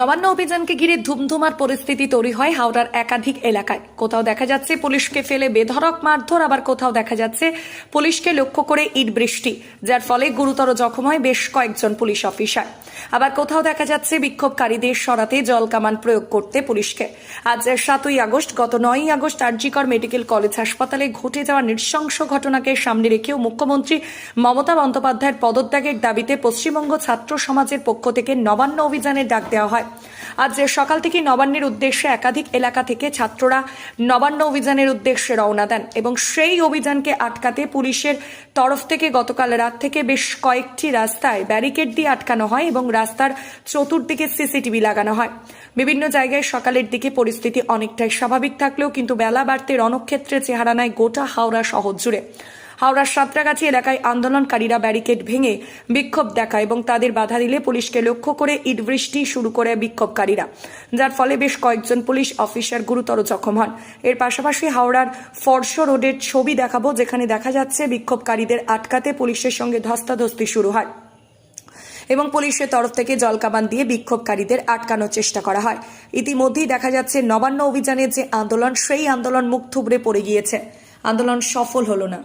নবান্ন অভিযানকে ঘিরে ধুমধুমার পরিস্থিতি তৈরি হয় হাওড়ার একাধিক এলাকায়। কোথাও দেখা যাচ্ছে পুলিশকে ফেলে বেধড়ক মারধর, আবার কোথাও দেখা যাচ্ছে পুলিশকে লক্ষ্য করে ইট বৃষ্টি, যার ফলে গুরুতর জখম হয় বেশ কয়েকজন পুলিশ অফিসার। আবার কোথাও দেখা যাচ্ছে বিক্ষোভকারীদের সরাতে জল কামান প্রয়োগ করতে পুলিশকে। আজ সাতই আগস্ট, গত নয়ই আগস্ট আরজিকর মেডিকেল কলেজ হাসপাতালে ঘটে যাওয়া নৃশংস ঘটনাকে সামনে রেখেও মুখ্যমন্ত্রী মমতা বন্দ্যোপাধ্যায়ের পদত্যাগের দাবিতে পশ্চিমবঙ্গ ছাত্র সমাজের পক্ষ থেকে নবান্ন অভিযানের ডাক দেওয়া হয়। আজ সকাল থেকে নবান্নের উদ্দেশ্যে একাধিক এলাকা থেকে ছাত্ররা নবান্ন অভিযানের উদ্দেশ্যে রওনা দেন এবং সেই অভিযানকে আটকাতে পুলিশের তরফ থেকে গতকাল রাত থেকে বেশ কয়েকটি রাস্তায় ব্যারিকেড দিয়ে আটকানো হয় এবং রাস্তার চতুর্দিকে সিসিটিভি লাগানো হয়। বিভিন্ন জায়গায় সকালের দিকে পরিস্থিতি অনেকটাই স্বাভাবিক থাকলেও কিন্তু বেলা বাড়তে রণক্ষেত্রে চেহারা নেয়, গোটা হাওড়া শহর জুড়ে। হাওড়ার সাঁতরাগাছি এলাকায় আন্দোলনকারীরা ব্যারিকেড ভেঙে বিক্ষোভ দেখায় এবং তাদের বাধা দিলে পুলিশকে লক্ষ্য করে ইট বৃষ্টি শুরু করে বিক্ষোভকারীরা, যার ফলে বেশ কয়েকজন পুলিশ অফিসার গুরুতর জখম হন। এর পাশাপাশি হাওড়ার ফর্শ রোডের ছবি দেখাবো, যেখানে দেখা যাচ্ছে বিক্ষোভকারীদের আটকাতে পুলিশের সঙ্গে ধস্তাধস্তি শুরু হয় এবং পুলিশের তরফ থেকে জলকামান দিয়ে বিক্ষোভকারীদের আটকানোর চেষ্টা করা হয়। ইতিমধ্যেই দেখা যাচ্ছে নবান্ন অভিযানের যে আন্দোলন, সেই আন্দোলন মুখ থুবড়ে পড়ে গিয়েছে। আন্দোলন সফল হলো না।